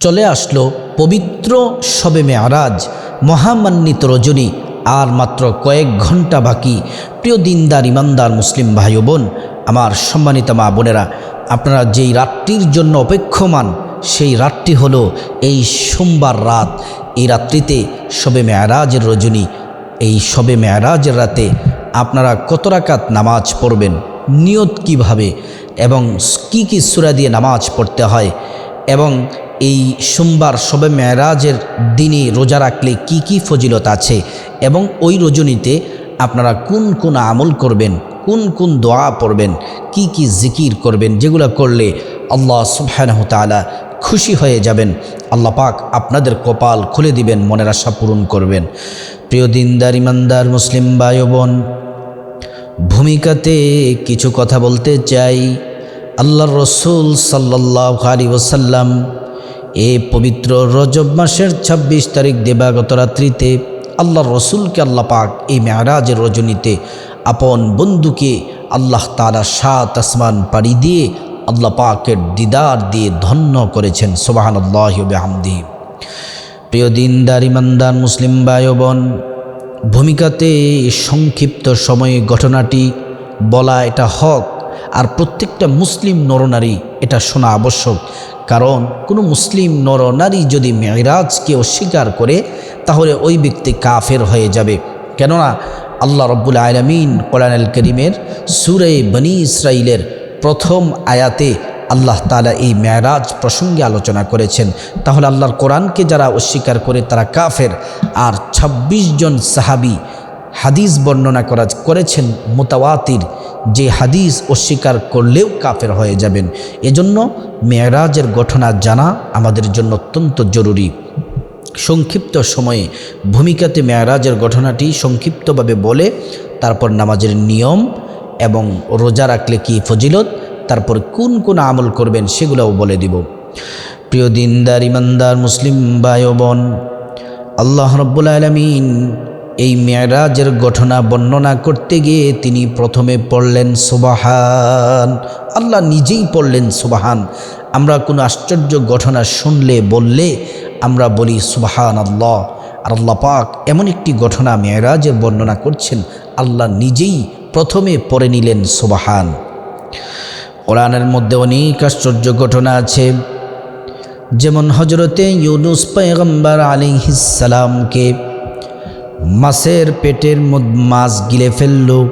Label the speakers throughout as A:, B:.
A: চলে আসলো পবিত্র শবে মেয়ারাজ, মহামান্বিত রজনী, আর মাত্র কয়েক ঘণ্টা বাকি। প্রিয় দিনদার, ইমানদার মুসলিম ভাই বোন, আমার সম্মানিত মা বোনেরা, আপনারা যেই রাতটির জন্য অপেক্ষমান, সেই রাতটি হলো এই সোমবার রাত। এই রাত্রিতে শবে মেয়ারাজের রজনী, এই শবে মেয়ারাজের রাতে আপনারা কত রাকাত নামাজ পড়বেন, নিয়ত কীভাবে, এবং কি কি সূরা দিয়ে নামাজ পড়তে হয়, এবং এই সোমবার শবে মেয়ারাজের দিনে রোজা রাখলে কি কি ফজিলত আছে এবং ওই রজনীতে আপনারা কোন কোন আমল করবেন, কোন কোন দোয়া পড়বেন, কি কি জিকির করবেন, যেগুলো করলে আল্লাহ সুবহানাহু খুশি হয়ে যাবেন, আল্লাহ পাক আপনাদের কপাল খুলে দিবেন, মনের আশা পূরণ করবেন। প্রিয় দিনদার, ইমানদার, মুসলিম ও বোন, ভূমিকাতে কিছু কথা বলতে চাই। আল্লাহর রসুল সাল্লাহ আলী ওসাল্লাম এ পবিত্র রজব মাসের ২৬ তারিখ দেবাগত রাত্রিতে আল্লাহর রসুলকে আল্লাহ পাক এই মেয়ারাজের রজনীতে আপন বন্ধুকে আল্লাহ তালা সাত আসমান পাড়ি দিয়ে আল্লাহ পাকের দিদার দিয়ে ধন্য করেছেন সোবাহান আল্লাহ হামদি প্রিয় দিনদার, ইমানদার, মুসলিম ভাই ও বোন ভূমিকাতে সংক্ষিপ্ত সময়ে ঘটনাটি বলা এটা হক, আর প্রত্যেকটা মুসলিম নরনারী এটা শোনা আবশ্যক। কারণ কোনো মুসলিম নরনারী যদি মেয়রাজকে অস্বীকার করে, তাহলে ওই ব্যক্তি কাফের হয়ে যাবে। কেননা আল্লাহ রব্বুল আলমিন কোরআন করিমের সুরে বনি ইসরাইলের প্রথম আয়াতে আল্লাহ তালা এই মেয়ারাজ প্রসঙ্গে আলোচনা করেছেন। তাহলে আল্লাহর কোরআনকে যারা অস্বীকার করে, তারা কাফের। আর ২৬ জন সাহাবি হাদিস বর্ণনা করা করেছেন মোতাওয়াতির যে হাদিস অস্বীকার করলেও কাফের হয়ে যাবেন। এজন্য মেয়ারাজের ঘটনা জানা আমাদের জন্য অত্যন্ত জরুরি। সংক্ষিপ্ত সময়ে ভূমিকাতে মেয়ারাজের ঘটনাটি সংক্ষিপ্তভাবে বলে, তারপর নামাজের নিয়ম এবং রোজা রাখলে কি ফজিলত, তারপর কোন কোন আমল করবেন সেগুলোও বলে দিব। প্রিয় দিনদার, ইমানদার, মুসলিম ভাই ও বোন, আল্লাহ রব্বুল আলমিন এই মেয়ারাজের ঘটনা বর্ণনা করতে গিয়ে তিনি প্রথমে পড়লেন, সুবাহান। আল্লাহ নিজেই পড়লেন, সুবাহান। আমরা কোনো আশ্চর্য ঘটনা শুনলে, বললে আমরা বলি সুবাহান আল্লাহ আর আল্লাহ পাক এমন একটি ঘটনা মেয়ারাজের বর্ণনা করছেন, আল্লাহ নিজেই প্রথমে পড়ে নিলেন, সুবাহান। কোরআনের মধ্যে অনেক আশ্চর্য ঘটনা আছে। যেমন হজরতে ইউনুস পয়গম্বর আলিহিসালামকে মাছের পেটের মাছ গিলে ফেলল।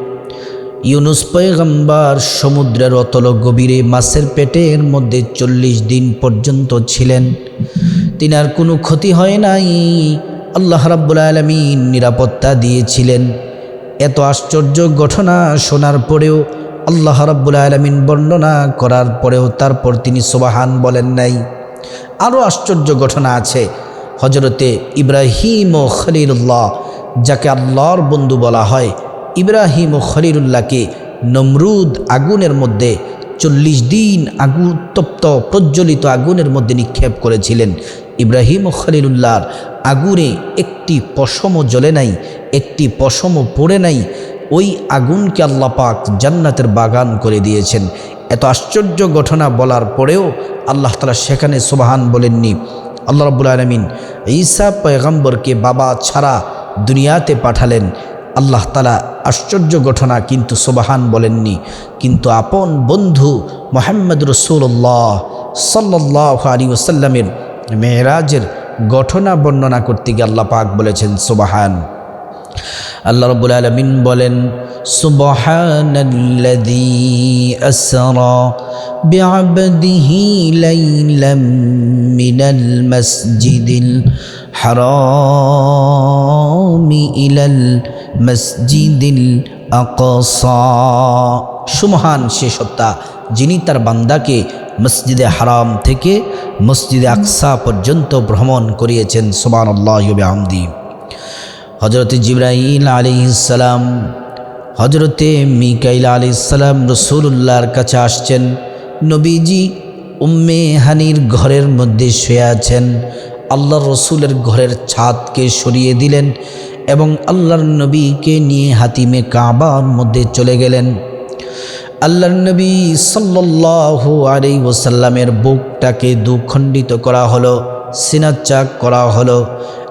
A: ইউনুস পয়গম্বর সমুদ্রের অতল গভীরে মাছের পেটের মধ্যে চল্লিশ দিন পর্যন্ত ছিলেন। তিনার কোনো ক্ষতি হয় নাই। আল্লাহ রাব্বুল আলমিন নিরাপত্তা দিয়েছিলেন। এত আশ্চর্য ঘটনা শোনার পরেও আল্লাহ রাব্বুল আলমিন বর্ণনা করার পরেও তারপর তিনি সোবাহান বলেন নাই। আরও আশ্চর্য ঘটনা আছে। হজরতে ইব্রাহিম ও খলিলুল্লাহ যাকে আল্লাহর বন্ধু বলা হয়, ইব্রাহিম ও খলিলুল্লাহকে নমরুদ আগুনের মধ্যে চল্লিশ দিন আগুন, তপ্ত, প্রজ্বলিত আগুনের মধ্যে নিক্ষেপ করেছিলেন। ইব্রাহিম ও খলিলুল্লাহর আগুনে একটি পশমও জ্বলে নাই, একটি পশমও পড়ে নাই। ওই আগুনকে পাক জান্নাতের বাগান করে দিয়েছেন। এত আশ্চর্য ঘটনা বলার পরেও আল্লাহ তালা সেখানে সুবাহান বলেননি। আল্লাহ রব্বুল আলমিন ঈসা পয়গম্বরকে বাবা ছাড়া দুনিয়াতে পাঠালেন। আল্লাহ তালা আশ্চর্য ঘটনা কিন্তু সুবাহান বলেননি। কিন্তু আপন বন্ধু মোহাম্মদ রসুল্লাহ সাল্লাহ আলী ওসাল্লামের মেহরাজের ঘটনা বর্ণনা করতে গিয়ে আল্লাহ পাক বলেছেন, সোবাহান। আল্লাহ রব্বুল আলমিন বলেন, সুবহানাল্লাযী আসরা মাসজিদিল ইলাল মসজিদিল সুমহান সে সত্তা যিনি তার বান্দাকে মসজিদে হারাম থেকে মসজিদে আকসা পর্যন্ত ভ্রমণ করিয়েছেন সোমান আল্লাহ আমদি হজরত জিব্রাহিল আলী ইসালাম হজরতে মিকাইল আলী ইসালাম রসুল্লাহর কাছে আসছেন। নবীজি উম্মে হানির ঘরের মধ্যে শুয়ে আছেন। আল্লাহ রসুলের ঘরের ছাদকে সরিয়ে দিলেন এবং আল্লাহর নবীকে নিয়ে হাতিমে কাবার মধ্যে চলে গেলেন। আল্লাহর নবী সাল্লাহ আলী ওসাল্লামের বুকটাকে দুখণ্ডিত করা হলো সিনাচাক করা হলো,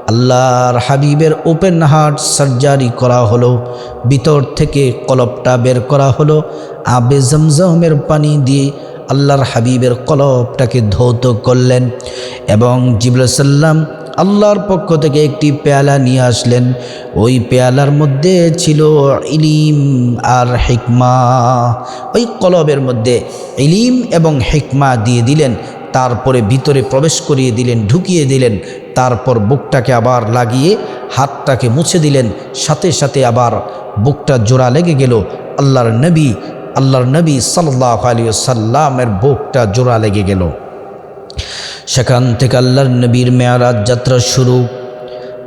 A: আল্লাহর হাবিবের ওপেন হার্ট সার্জারি করা হলো, ভিতর থেকে কলপটা বের করা হলো, আবে জমজমের পানি দিয়ে আল্লাহর হাবিবের কলপটাকে ধৌত করলেন এবং জিবুল সাল্লাম আল্লাহর পক্ষ থেকে একটি পেয়ালা নিয়ে আসলেন। ওই পেয়ালার মধ্যে ছিল ইলিম আর হিকমা। ওই কলবের মধ্যে ইলিম এবং হিকমা দিয়ে দিলেন, তারপরে ভিতরে প্রবেশ করিয়ে দিলেন, ঢুকিয়ে দিলেন, তারপর বুকটাকে আবার লাগিয়ে হাতটাকে মুছে দিলেন, সাথে সাথে আবার বুকটা জোড়া লেগে গেল। আল্লাহর নবী আল্লাহর নবী সাল্লাহ আলী সাল্লামের বুকটা জোড়া লেগে গেল। সেখান থেকে আল্লাহর নবীর মেয়ারাজ যাত্রা শুরু।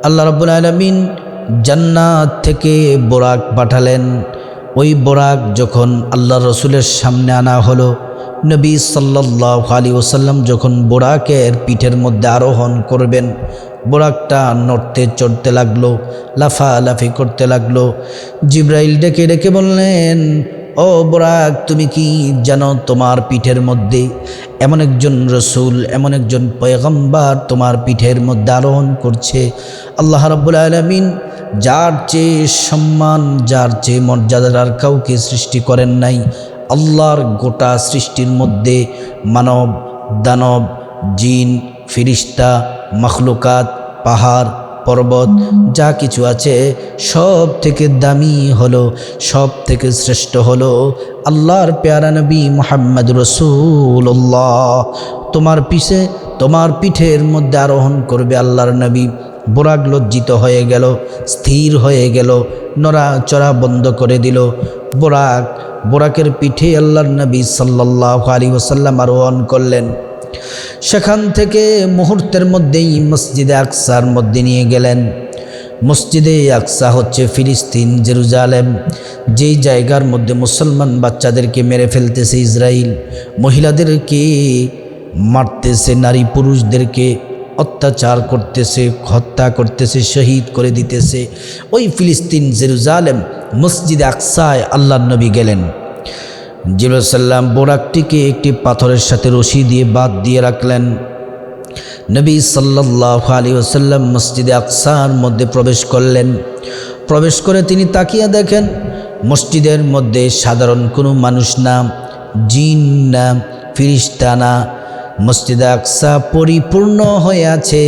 A: আল্লাহ রব্বুল আলমিন জান্নাত থেকে বোরাক পাঠালেন। ওই বোরাক যখন আল্লাহ রসুলের সামনে আনা হলো, নবী সাল্লাহ আলী ওসাল্লাম যখন বোরাকের পিঠের মধ্যে আরোহণ করবেন, বোরাকটা নড়তে চড়তে লাগল, লাফালাফি করতে লাগল। জিব্রাইল ডেকে ডেকে বললেন ও বোরাক, তুমি কি জানো তোমার পিঠের মধ্যে এমন একজন রসুল, এমন একজন পয়গম্বার তোমার পিঠের মধ্যে আরোহণ করছে? আল্লাহ রাব্বুল আলমিন যার চেয়ে সম্মান, যার চেয়ে মর্যাদার কাউকে সৃষ্টি করেন নাই, আল্লাহর গোটা সৃষ্টির মধ্যে মানব, দানব, জিন, ফিরিস্তা, মখলুকাত, পাহাড় পর্বত, যা কিছু আছে সব থেকে দামি হলো সব থেকে শ্রেষ্ঠ হলো আল্লাহর পেয়ারা নবী মোহাম্মদ রসুল্লাহ তোমার পিছে, তোমার পিঠের মধ্যে আরোহণ করবে আল্লাহর নবী। বোরাক লজ্জিত হয়ে গেল, স্থির হয়ে গেল, নড়াচড়া বন্ধ করে দিল। বোরাক, বোরাকের পিঠে আল্লাহর নবী সাল্লাহ আলী ওসাল্লাম আরোহণ করলেন। সেখান থেকে মুহূর্তের মধ্যেই মসজিদে আকসার মধ্যে নিয়ে গেলেন। মসজিদে আকসা হচ্ছে ফিলিস্তিন, জেরুজালেম, যেই জায়গার মধ্যে মুসলমান বাচ্চাদেরকে মেরে ফেলতেছে ইসরায়েল মহিলাদেরকে মারতেছে, নারী পুরুষদেরকে অত্যাচার করতেছে, হত্যা করতেছে, শহীদ করে দিতেছে। ওই ফিলিস্তিন, জেরুজালেম মসজিদে আকসায় আল্লাহ নবী গেলেন। জিরুসাল্লাম বোরাকটিকে একটি পাথরের সাথে রশি দিয়ে বাদ দিয়ে রাখলেন। নবী সাল্লাহ আলী ওসাল্লাম মসজিদে আকসার মধ্যে প্রবেশ করলেন। প্রবেশ করে তিনি তাকিয়ে দেখেন, মসজিদের মধ্যে সাধারণ কোনো মানুষ না, জিন না, ফিরিস্তা না। মসজিদে আকসা পরিপূর্ণ হয়ে আছে,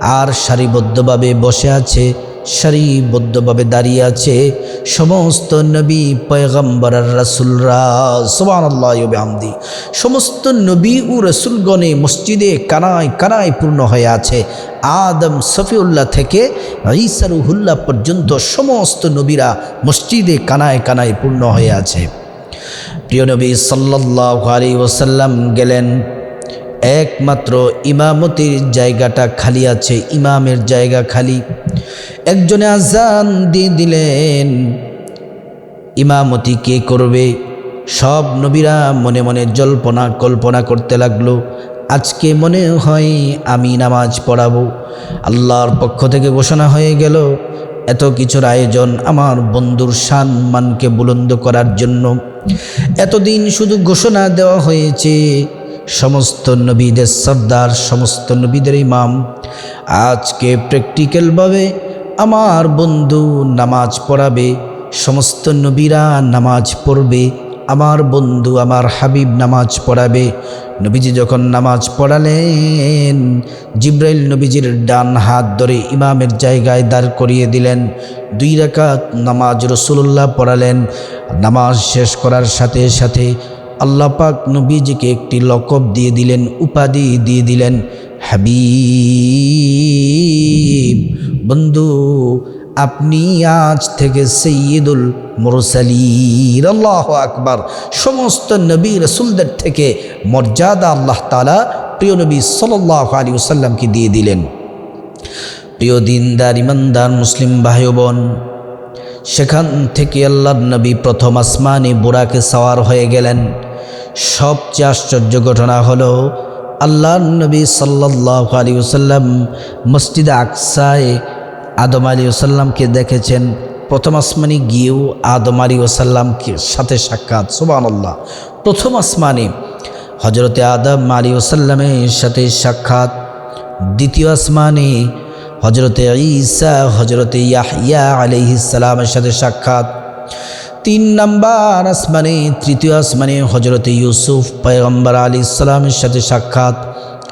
A: আর সারিবদ্ধভাবে বসে আছে। সারিবদ্ধভাবে দাঁড়িয়ে আছে সমস্ত নবী, পয়গম্বর রাসুলরা। সোমান আল্লাহদি সমস্ত নবী ও রসুলগণে মসজিদে কানায় কানায় পূর্ণ হয়ে আছে। আদম, সফিউল্লাহ থেকে ঈসারুহুল্লাহ পর্যন্ত সমস্ত নবীরা মসজিদে কানায় কানায় পূর্ণ হয়ে আছে। প্রিয় নবী সাল্লাহ আলী ওসাল্লাম গেলেন। একমাত্র ইমামতির জায়গাটা খালি আছে, ইমামের জায়গা খালি। একজনে আজান দিয়ে দিলেন। ইমামতি কে করবে? সব নবীরা মনে মনে জল্পনা কল্পনা করতে লাগল। আজকে মনে হয় আমি নামাজ পড়াবো। আল্লাহর পক্ষ থেকে ঘোষণা হয়ে গেল, এত কিছুর আয়োজন আমার বন্ধুর সম্মানকে বুলন্দ করার জন্য। এতদিন শুধু ঘোষণা দেওয়া হয়েছে, সমস্ত নবীদের সর্দার, সমস্ত নবীদের ইমাম। আজকে প্র্যাকটিক্যালভাবে আমার বন্ধু নামাজ পড়াবে, সমস্ত নবীরা নামাজ পড়বে, আমার বন্ধু আমার হাবিব নামাজ পড়াবে। নবীজি যখন নামাজ পড়ালেন, জিব্রাইল নবীজির ডান হাত ধরে ইমামের জায়গায় দাঁড় করিয়ে দিলেন। দুই রাকাত নামাজ রসুল্লাহ পড়ালেন। নামাজ শেষ করার সাথে সাথে আল্লাহ পাক নবীজিকে একটি লকব দিয়ে দিলেন, উপাধি দিয়ে দিলেন, হাবিব। বন্ধু, আপনি আজ থেকে সৈয়দুল মুরসালির আল্লাহ আকবার। সমস্ত নবী রসুলদের থেকে মর্যাদা আল্লাহ তালা প্রিয় নবী সাল্লাহ আলী ওসাল্লামকে দিয়ে দিলেন। প্রিয় দিনদার, ইমানদার মুসলিম ভাই বোন সেখান থেকে আল্লাহ নবী প্রথম আসমানে বুড়াকে সওয়ার হয়ে গেলেন। সবচেয়ে আশ্চর্য ঘটনা হলো, আল্লাহ নবী সাল্লাহ আলী ওসাল্লাম মসজিদ আকসায় আদম আলী ওসাল্লামকে দেখেছেন। প্রথম আসমানি গিয়েও আদম আলী ওসাল্লামকে সাথে সাক্ষাৎ সোবান আল্লাহ প্রথম আসমানে হজরতে আদম আলী ওসাল্লামের সাথে সাক্ষাৎ। দ্বিতীয় আসমানে হজরতে ঈসা হজরতে ইয়াহিয়া আলিহিসালামের সাথে সাক্ষাৎ। তিন নাম্বার আসমানে, তৃতীয় আসমানে হজরতে ইউসুফ পয়গম্বর আলী ইসলামের সাথে সাক্ষাৎ।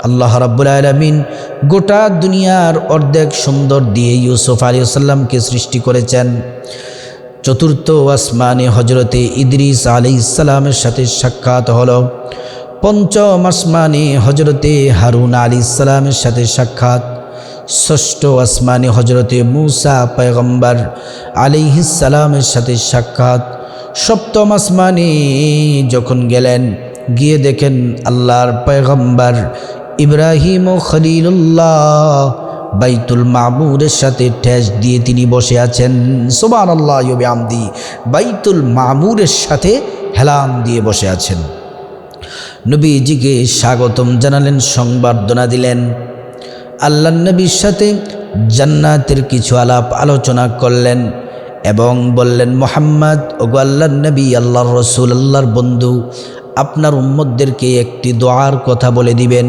A: আল্লাহ রাব্বুল আলমিন গোটা দুনিয়ার অর্ধেক সুন্দর দিয়ে ইউসুফ আলী আসাল্লামকে সৃষ্টি করেছেন। চতুর্থ আসমানে হজরতে ইদ্রিস আলী ইসলামের সাথে সাক্ষাৎ হল। পঞ্চম আসমানে হজরতে হারুন আলী ইসলামের সাথে সাক্ষাৎ। ষষ্ঠ আসমানে হজরতে মুসা পয়গম্বর আলিহিসালামের সাথে সাক্ষাৎ। সপ্তম আসমানে যখন গেলেন, গিয়ে দেখেন আল্লাহর পয়গম্বর ইব্রাহিম ও খলিলুল্লাহ বাইতুল মামুরের সাথে ঠেস দিয়ে তিনি বসে আছেন। সোমান আল্লাহ আমদি বাইতুল মামুরের সাথে হেলাম দিয়ে বসে আছেন। নবীজিকে স্বাগতম জানালেন, সংবর্ধনা দিলেন। আল্লাহ নবীর সাথে জান্নাতের কিছু আলাপ আলোচনা করলেন এবং বললেন, মোহাম্মদ, ওগো আল্লাহ নবী, আল্লাহর রসুল, আল্লাহর বন্ধু, আপনার উম্মদদেরকে একটি দোয়ার কথা বলে দিবেন।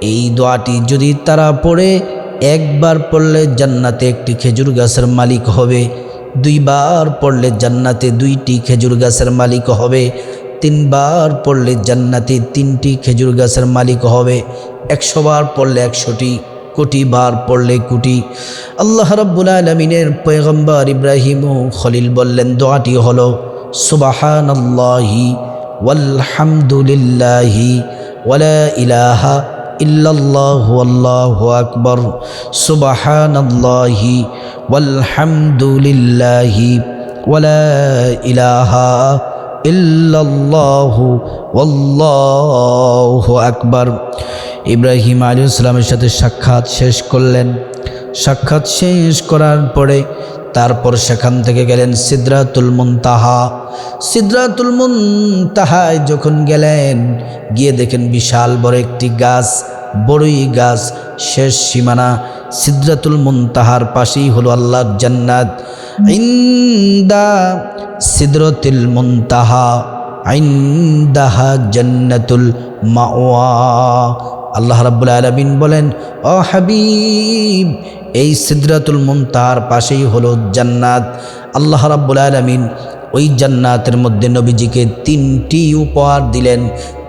A: এই দোয়াটি যদি তারা পড়ে, একবার পড়লে জান্নাতে একটি খেজুর গাছের মালিক হবে। দুইবার পড়লে জান্নাতে দুইটি খেজুর গাছের মালিক হবে। তিনবার পড়লে জান্নাতে তিনটি খেজুর গাছের মালিক হবে। একশোবার পড়লে একশোটি। কোটি বার পড়লে কোটি। আল্লাহ রব্বুল আলমিনের পয়গম্বর ইব্রাহিম ও খলিল বললেন, দোয়াটি হলো সুবাহান আল্লাহি ওয়ালহামদুলিল্লাহি ওয়ালা ইলাহা আকবার। সুবাহান ওয়ালহামদুলিল্লাহি ওয়ালা ইলাহা ইল্লাল্লাহু আকবার। ইব্রাহিম আলী ইসলামের সাথে সাক্ষাৎ শেষ করলেন। সাক্ষাৎ শেষ করার পরে তারপর সেখান থেকে গেলেন সিদ্রাতুল মুনতাহা। সিদ্রাতুল মুনতাহায় যখন গেলেন, গিয়ে দেখেন বিশাল বড় একটি গাছ। বড়ই গাছ, শেষ সীমানা সিদ্রাতুল মুনতাহার পাশেই হলো আল্লাহর জান্নাত। ইন্দা সিদ্রতুল মুনতাহা আইন্দাহা জান্নাতুল মাওয়া। আল্লাহ রাব্বুল আলমিন বলেন, ও হাবিব, এই সিদ্রাতুল মুনতাহার পাশেই হলো জান্নাত। আল্লাহ রাব্বুল আলমিন ওই জান্নাতের মধ্যে নবীজিকে তিনটি উপহার দিলেন,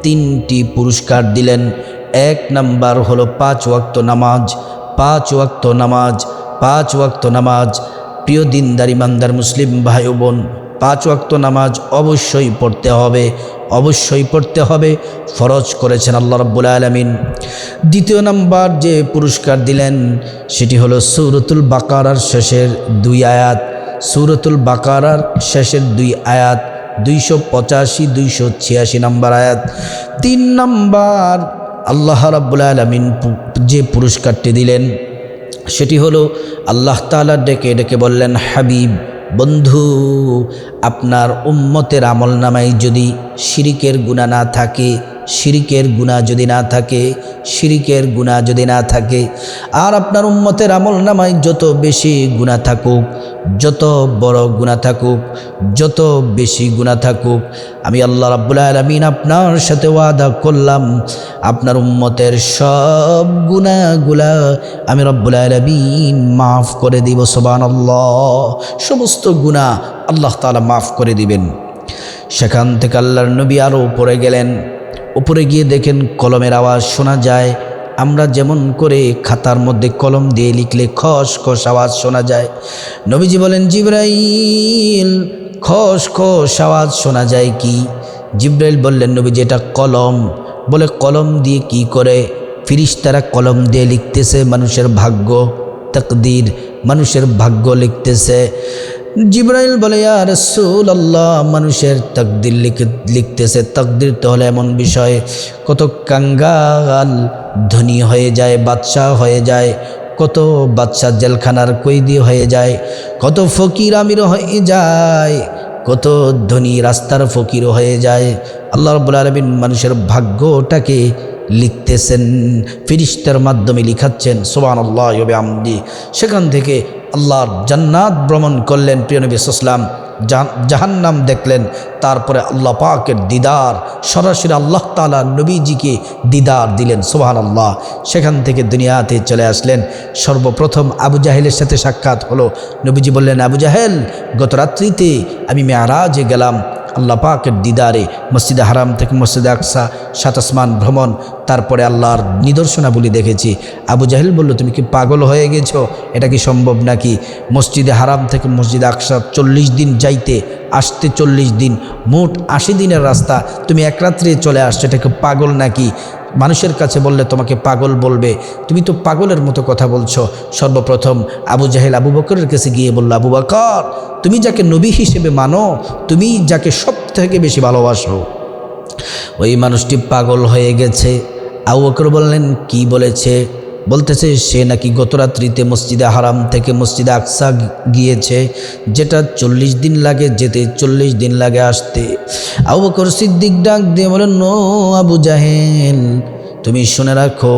A: তিনটি পুরস্কার দিলেন। এক নাম্বার হলো পাঁচ ওয়াক্ত নামাজ, পাঁচ ওয়াক্ত নামাজ, পাঁচ ওয়াক্ত নামাজ। প্রিয় দিনদারি মান্দার মুসলিম ভাই বোন, পাঁচ ওয়াক্ত নামাজ অবশ্যই পড়তে হবে, অবশ্যই পড়তে হবে। ফরজ করেছেন আল্লাহ রব্বুল আলমিন। দ্বিতীয় নাম্বার যে পুরস্কার দিলেন, সেটি হলো সৌরতুল বাকারার শেষের দুই আয়াত। সৌরতুল বাকারার শেষের দুই আয়াত, দুইশো পঁচাশি, দুইশো ছিয়াশি নাম্বার আয়াত। তিন নাম্বার আল্লাহ রাব্বুল আলমিন যে পুরস্কারটি দিলেন, সেটি হলো আল্লাহ তালা ডেকে ডেকে বললেন, হাবিব, বন্ধু, আপনার উম্মতের আমল নামাই যদি শিরিকের গুণা না থাকে শিরিকের গুণা যদি না থাকে, শিরিকের গুণা যদি না থাকে, আর আপনার উম্মতের আমল নামায় যত বেশি গুণা থাকুক, যত বড় গুণা থাকুক, যত বেশি গুণা থাকুক, আমি আল্লাহ রাব্বুল আলমিন আপনার সাথে ওয়াদা করলাম, আপনার উম্মতের সব গুণাগুলা আমি রব্বুল আলমিন মাফ করে দিব সোবান আল্লাহ সমস্ত গুণা আল্লাহ তালা মাফ করে দিবেন। সেখান থেকে আল্লাহর নবী আরও উপরে গেলেন। উপরে গিয়ে দেখেন কলমের আওয়াজ শোনা যায়। আমরা যেমন করে খাতার মধ্যে কলম দিয়ে লিখলে খস খস আওয়াজ শোনা যায়। নবীজি বলেন, জিব্রাইল খস খস আওয়াজ শোনা যায় কি? জিব্রাইল বললেন, নবীজি, এটা কলম। বলে, কলম দিয়ে কি করে? ফিরিস্তারা কলম দিয়ে লিখতেছে, মানুষের ভাগ্য, তকদির, মানুষের ভাগ্য লিখতেছে। জিব্রাইল বলে আর রসুল আল্লাহ মানুষের তকদির লিখে, লিখতেছে। তকদির তো হলে এমন বিষয়, কত কাঙ্গাল, ধনী হয়ে যায়, বাদশাহ হয়ে যায়, কত বাচ্চা জেলখানার কৈদি হয়ে যায়, কত ফকির আমির হয়ে যায়, কত ধনী রাস্তার ফকির হয়ে যায়। আল্লাহ রব্বুল আলমিন মানুষের ভাগ্যটাকে লিখতেছেন, ফিরিস্তার মাধ্যমে লিখাচ্ছেন সোবান আল্লাহ আমদি সেখান থেকে আল্লাহর জান্নাত ভ্রমণ করলেন প্রিয় নবী ইসলাম জাহান্নাম দেখলেন। তারপরে আল্লাহ পাকের দিদার, সরাসরি আল্লাহ তালা নবীজিকে দিদার দিলেন সোহান আল্লাহ সেখান থেকে দুনিয়াতে চলে আসলেন। সর্বপ্রথম আবু জাহেলের সাথে সাক্ষাৎ হলো। নবীজি বললেন, আবু জাহেল, গত রাত্রিতে আমি মেয়ারাজে গেলাম। আল্লাহ পাকের দিদারে মসজিদে হারাম থেকে মসজিদে আকসা, সাত আসমান ভ্রমণ, তারপরে আল্লাহর নিদর্শনাবলী দেখেছি। আবু জাহিল বলল, তুমি কি পাগল হয়ে গেছো? এটা কি সম্ভব নাকি? মসজিদে হারাম থেকে মসজিদে আকসা চল্লিশ দিন যাইতে, আসতে চল্লিশ দিন, মোট আশি দিনের রাস্তা। তুমি এক রাত্রে চলে আসছো, এটা কি পাগল নাকি? মানুষের কাছে বললে তোমাকে পাগল বলবে। তুমি তো পাগলের মতো কথা বলছো। সর্বপ্রথম আবু জাহেল আবু বকরের কাছে গিয়ে বলল, আবু বকর, তুমি যাকে নবী হিসেবে মানো, তুমি যাকে সব থেকে বেশি ভালোবাসো? ওই মানুষটি পাগল হয়ে গেছে। আবু বকর বললেন, কি বলেছে? বলতেছে, সে নাকি গতরাত্রিতে মসজিদে হারাম থেকে মসজিদে আকসা গিয়েছে। যেটা চল্লিশ দিন লাগে, যেতে চল্লিশ দিন লাগে আসতে। আবু বকর সিদ্দিক ডাক দিয়ে বলেন, নো আবু জাহেল, তুমি শুনে রাখো,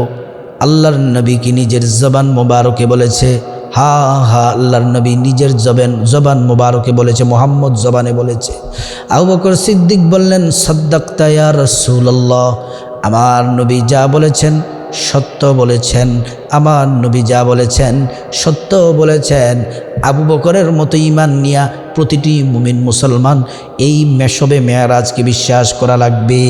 A: আল্লাহর নবী কি নিজের জবান মোবারকে বলেছে? হা হা, আল্লাহর নবী নিজের জবেন, জবান মোবারকে বলেছে, মোহাম্মদ জবানে বলেছে। আবু বকর সিদ্দিক বললেন, সদ্দাক্তা ইয়া রসুল্লাহ আমার নবী যা বলেছেন সত্য বলেছেন, আমার নবী যা বলেছেন সত্য বলেছেন আবু বকরের মতো ইমান নিয়া প্রতিটি মুমিন মুসলমান এই মেশবে মেয়ারাজকে বিশ্বাস করা লাগবে।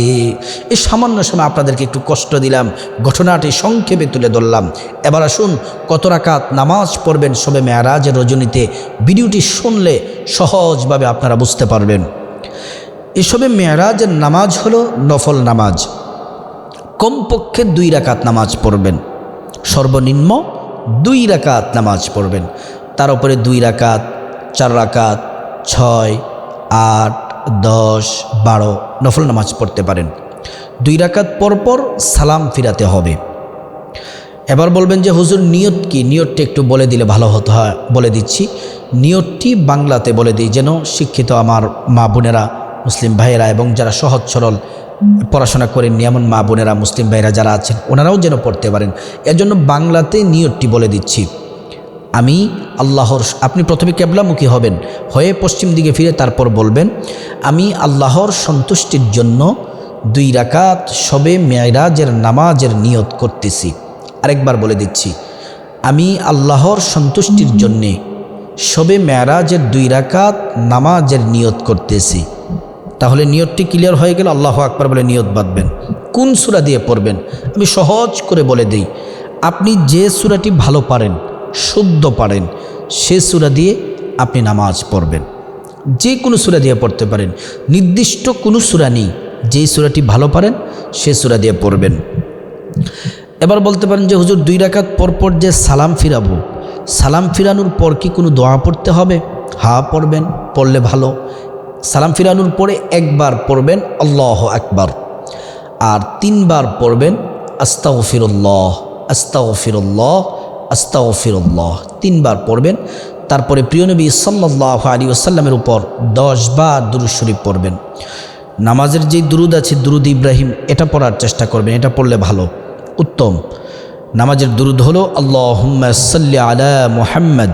A: এই সামান্য সময় আপনাদেরকে একটু কষ্ট দিলাম, ঘটনাটি সংক্ষেপে তুলে ধরলাম। এবার আসুন, কত রাকাত নামাজ পড়বেন সবে মেয়ারাজের রজনীতে? ভিডিওটি শুনলে সহজভাবে আপনারা বুঝতে পারবেন। এসবে মেয়ারাজের নামাজ হলো নফল নামাজ। কমপক্ষে দুই রাকাত নামাজ পড়বেন। সর্বনিম্ন দুই রাকাত নামাজ পড়বেন। তার উপরে দুই রাকাত, চার রাকাত, ছয়, আট, দশ, বারো নফল নামাজ পড়তে পারেন। দুই রাকাত পরপর সালাম ফিরাতে হবে। এবার বলবেন যে, হুজুর, নিয়ত কি? নিয়তটি একটু বলে দিলে ভালো হতো, হয়, বলে দিচ্ছি। নিয়তটি বাংলাতে বলে দিই, যেন শিক্ষিত আমার মা বোনেরা, মুসলিম ভাইয়েরা এবং যারা সহজ সরল পড়াশোনা করেন এমন মা বোনেরা, মুসলিম ভাইয়েরা যারা আছেন, ওনারাও যেন পড়তে পারেন। এর জন্য বাংলাতে নিয়তটি বলে দিচ্ছি। আমি আল্লাহর আপনি প্রথমে কেবলামুখী হবেন, হয়ে পশ্চিম দিকে ফিরে তারপর বলবেন, আমি আল্লাহর সন্তুষ্টির জন্য দুই রাকাত সবে মেয়রাজের নামাজের নিয়ত করতেছি। আরেকবার বলে দিচ্ছি, আমি আল্লাহর সন্তুষ্টির জন্যে সবে মেয়ারাজের দুই রাকাত নামাজের নিয়ত করতেছি। তাহলে নিয়তটি ক্লিয়ার হয়ে গেলে আল্লাহ আকবার বলে নিয়ত বাঁধবেন। কোন সুরা দিয়ে পড়বেন? আমি সহজ করে বলে দিই, আপনি যে সুরাটি ভালো পারেন শুদ্ধ পারেন, সে সুরা দিয়ে আপনি নামাজ পড়বেন। যে কোনো সুরা দিয়ে পড়তে পারেন। নির্দিষ্ট কোনো সুরা নেই। যেই সুরাটি ভালো পারেন, সে সুরা দিয়ে পড়বেন। এবার বলতে পারেন যে, হুজুর, দুই রাকাত পরপর যে সালাম ফিরাবো, সালাম ফিরানোর পর কি কোনো দোয়া পড়তে হবে? হা, পড়বেন, পড়লে ভালো। সালাম ফিরানোর পরে একবার পড়বেন, আল্লাহ একবার আর তিনবার পড়বেন আস্তাও ফিরল্লাহ আস্তাও ফিরল্লাহ আস্তাও ফিরুল্লাহ তিনবার পড়বেন। তারপরে প্রিয়নবী সাল্লাহ আলী আসাল্লামের উপর দশবার দুরুদ শরীফ পড়বেন। নামাজের যে দুরুদ আছে, দুরুদ ইব্রাহিম, এটা পড়ার চেষ্টা করবেন। এটা পড়লে ভালো। উত্তম। নামাজের দুরুদ হলো আল্লাহ সাল্লি আলা মোহাম্মদ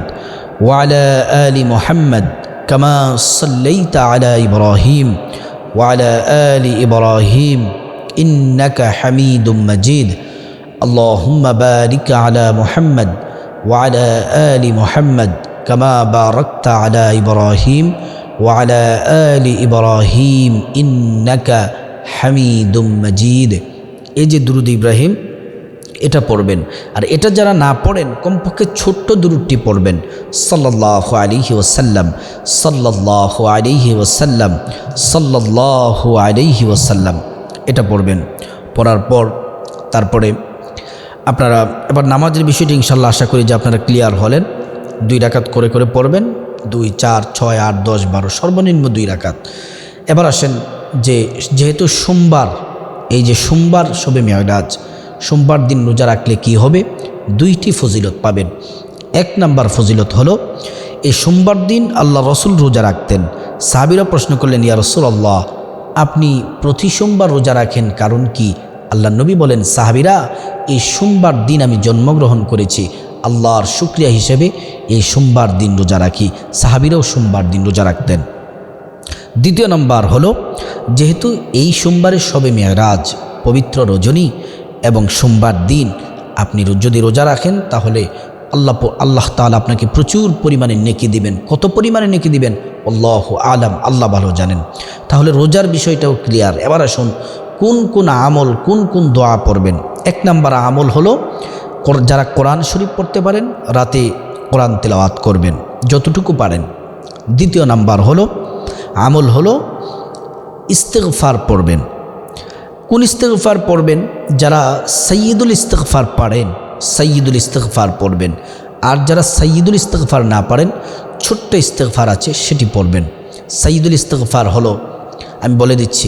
A: ওয়ালা আলী মোহাম্মদ কামা সাল্লাইতা আলা ইব্রাহিম ওয়ালা আলী ইব্রাহিম ইন্নাকা হামিদুম মজিদ। اللهم بارك على محمد وعلى آل محمد كما باركت على إبراهيم وعلى آل إبراهيم إنك حميد مجيد এই যে দুরুদ ইব্রাহিম এটা পড়বেন আর এটা যারা না পড়েন কমপক্ষে ছোট্ট দূরটি পড়বেন সাল্লাহ আলিহি ওসাল্লাম সাল্লাহ আলিহি ওসাল্লাম সাল্লাহ আলিহি ওসাল্লাম এটা পড়বেন পড়ার পর তারপরে আপনারা এবার নামাজের বিষয়টি ইনশাল্লাহ আশা করি যে আপনারা ক্লিয়ার হলেন। দুই রাকাত করে করে পড়বেন। দুই, চার, ছয়, আট, দশ, বারো, সর্বনিম্ন দুই রাকাত। এবার আসেন যে যেহেতু সোমবার, এই যে সোমবার সবে মেয়রাজ সোমবার দিন রোজা রাখলে কি হবে? দুইটি ফজিলত পাবেন। এক নাম্বার ফজিলত হলো, এই সোমবার দিন আল্লাহ রসুল রোজা রাখতেন। সাবিরা প্রশ্ন করলেন, ইয়া রসুল আল্লাহ আপনি প্রতি সোমবার রোজা রাখেন কারণ কি? আল্লাহ নবী বলেন, সাহাবিরা, এই সোমবার দিন আমি জন্মগ্রহণ করেছি। আল্লাহর শুক্রিয়া হিসেবে এই সোমবার দিন রোজা রাখি। সাহাবিরাও সোমবার দিন রোজা রাখতেন। দ্বিতীয় নম্বর হলো, যেহেতু এই সোমবারে সবে মেয়ারাজ, পবিত্র রজনী এবং সোমবার দিন আপনি যদি রোজা রাখেন, তাহলে আল্লাহ আল্লাহ তাআলা আপনাকে প্রচুর পরিমাণে নেকি দিবেন। কত পরিমাণে নেকি দিবেন? আল্লাহ আলাম, আল্লাহ ভালো জানেন। তাহলে রোজার বিষয়টাও ক্লিয়ার এবার আসুন কোন কোন আমল, কোন কোন দোয়া পড়বেন? এক নাম্বার আমল হলো যারা কোরআন শরীফ পড়তে পারেন, রাতে কোরআন তেলাওয়াত করবেন, যতটুকু পারেন। দ্বিতীয় নাম্বার হলো, আমল হলো, ইস্তেগফার পড়বেন। কোন ইস্তেগফার পড়বেন? যারা সৈয়দুল ইস্তেগফার পারেন সৈয়দুল ইস্তেগফার পড়বেন। আর যারা সৈয়দুল ইস্তেগফার না পারেন, ছোট্ট ইস্তেগফার আছে, সেটি পড়বেন। সৈয়দুল ইস্তেগফার হলো, আমি বলে দিচ্ছি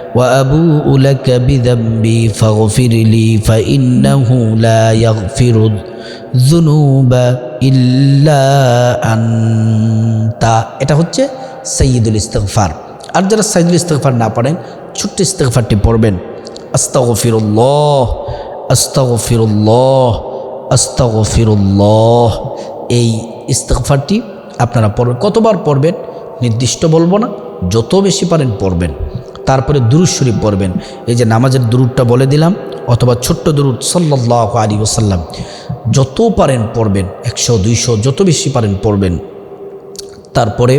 A: وأبوء لك بذنبي فاغفر لي فإنه لا يغفر الذنوب إلا أنت এটা হচ্ছে সৈয়দুল ইস্তেগফার আর যারা সৈয়দুল ইস্তেগফার না পারেন ছোট্ট ইস্তেগফারটি পড়বেন আস্তাগফিরুল্লাহ আস্তাগফিরুল্লাহ আস্তাগফিরুল্লাহ এই ইস্তেগফারটি আপনারা পড়বেন কতবার পড়বেন নির্দিষ্ট বলবো না যত বেশি পারেন পড়বেন তারপরে দুরুদ শরীফ পড়বেন। এই যে নামাজের দুরুদটা বলে দিলাম, অথবা ছোট্ট দুরুদ সাল্লাহ আলী ওসাল্লাম যত পারেন পড়বেন, একশো, দুইশো, যত বেশি পারেন পড়বেন। তারপরে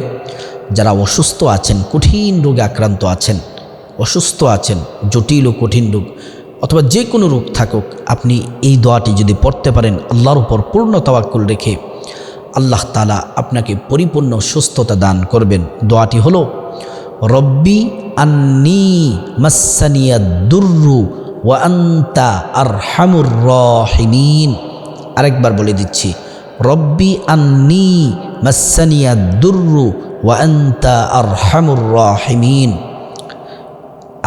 A: যারা অসুস্থ আছেন, কঠিন রোগে আক্রান্ত আছেন, অসুস্থ আছেন, জটিল ও কঠিন রোগ, অথবা যে কোনো রোগ থাকুক, আপনি এই দোয়াটি যদি পড়তে পারেন, আল্লাহর উপর পূর্ণ তাওয়াক্কুল রেখে আল্লাহ তালা আপনাকে পরিপূর্ণ সুস্থতা দান করবেন। দোয়াটি হলো রব্বি আন্নি মাসানিয়া দুর্রু ওয়া আন্তা আর হামুর রহিমিন। আরেকবার বলে দিচ্ছি, রব্বি আন্নি মাসানিয়া দুর্রু ওয়া আন্তা আর হামুর রহিমিন।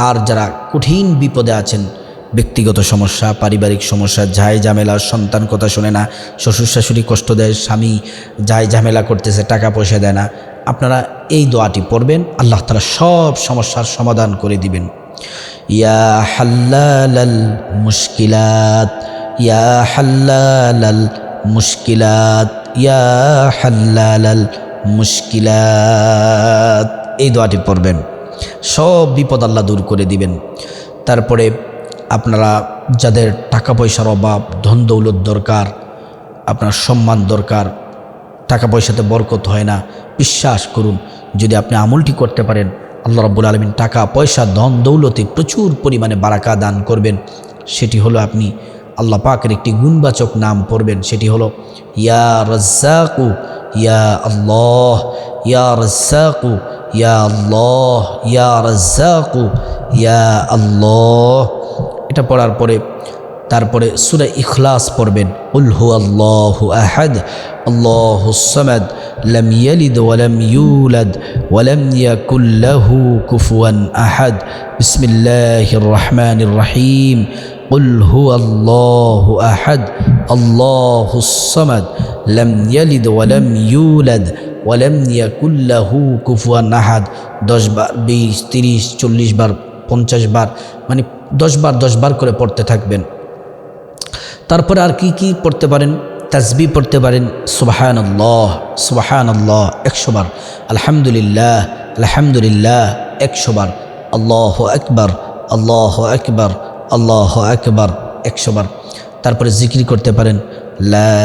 A: আর যারা কঠিন বিপদে আছেন, ব্যক্তিগত সমস্যা, পারিবারিক সমস্যা, ঝাই ঝামেলা, সন্তান কথা শোনে না, শ্বশুর শাশুড়ি কষ্ট দেয়, স্বামী যাই ঝামেলা করতেছে, টাকা পয়সা দেয় না আপনারা এই দোয়াটি পড়বেন, আল্লাহ তালা সব সমস্যার সমাধান করে দিবেন। ইয়া হাল্লাল মুশকিলাত, ইয়া হাল্লাল মুশকিলাত, ইয়া হাল্লাল মুশকিলাত। এই দোয়াটি পড়বেন, সব বিপদ আল্লাহ দূর করে দিবেন। তারপরে আপনারা যাদের টাকা পয়সার অভাব, ধন দৌলত দরকার, আপনার সম্মান দরকার টাকা পয়সাতে বরকত হয় না। বিশ্বাস করুন, যদি আপনি আমলটি করতে পারেন, আল্লাহ রাব্বুল আলমিন টাকা, পয়সা, ধন, দৌলতে প্রচুর পরিমাণে বারাকা দান করবেন। সেটি হলো আপনি আল্লাহ পাকের একটি গুণবাচক নাম পড়বেন। সেটি হলো, ইয়া রাজ্জাকু, ইয়া আল্লাহ, ইয়া রাজ্জাকু, ইয়া আল্লাহ, ইয়া রাজ্জাকু, ইয়া আল্লাহ। এটা পড়ার পরে, তারপরে সুরে ইখলাস পড়বেন। উলহু আল্লাহু আহাদ আল্লাহু সামাদ লাম ইয়ালিদ ওয়ালাম ইউলাদ ওয়ালাম ইয়াকুল লাহু কুফুয়ান আহাদ বিসমিল্লাহির রহমানির রহিম قل هو الله أحد الله الصمد لم يلد ولم يولد ولم يكن له كفوا أحد দশ বার বিশ তিরিশ চল্লিশ বার পঞ্চাশ বার মানে দশ বার দশ বার করে পড়তে থাকবেন তারপরে আর কি কি পড়তে পারেন তাজবি পড়তে পারেন সুবাহান আল্লাহ সুবাহান আল্লাহ একশো বার। আলহামদুলিল্লাহ আলহামদুলিল্লাহ, একশো বার। আল্লাহ একবার আল্লাহ একবার আল্লাহ একবার একশো বার। তারপরে জিকির করতে পারেন, লা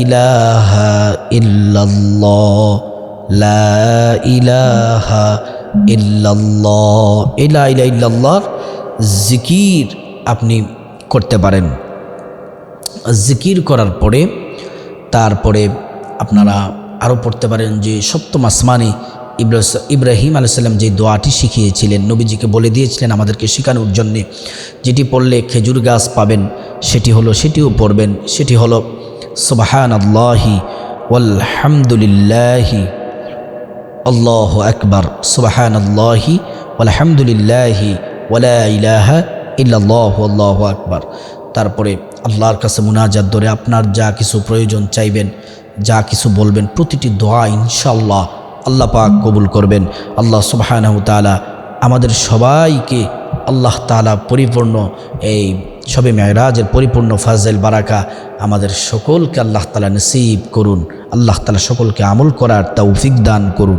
A: ইলাহা ইল্লাল্লাহ, লা ইলাহা ইলা জিকির আপনি করতে পারেন। জিকির করার পরে, তারপরে আপনারা আরও পড়তে পারেন যে সপ্তম আসমানি ইব্রাহ, ইব্রাহিম আলাইসাল্লাম যে দোয়াটি শিখিয়েছিলেন, নবীজিকে বলে দিয়েছিলেন আমাদেরকে শেখানোর জন্যে। যেটি পড়লে খেজুর গাছ পাবেন, সেটি হলো, সেটিও পড়বেন, সেটি হলো সুবাহান আল্লাহি ওয়ালহামদুলিল্লাহি, আল্লাহ আকবার সুবাহান আল্লাহি আলহামদুলিল্লাহি ওয়ালা ইলাহা ইল্লাল্লাহু আল্লাহু আকবার। তারপরে আল্লাহর কাছে মুনাজাত ধরে আপনার যা কিছু প্রয়োজন চাইবেন, যা কিছু বলবেন, প্রতিটি দোয়া ইনশাল্লাহ আল্লাহ পাক কবুল করবেন। আল্লাহ সুবাহানাহু তালা আমাদের সবাইকে আল্লাহ তালা পরিপূর্ণ এই সবে মেয়রাজের পরিপূর্ণ ফাজেল বারাকা আমাদের সকলকে আল্লাহ তালা নসিব করুন। আল্লাহ তালা সকলকে আমল করার তৌফিক দান করুন।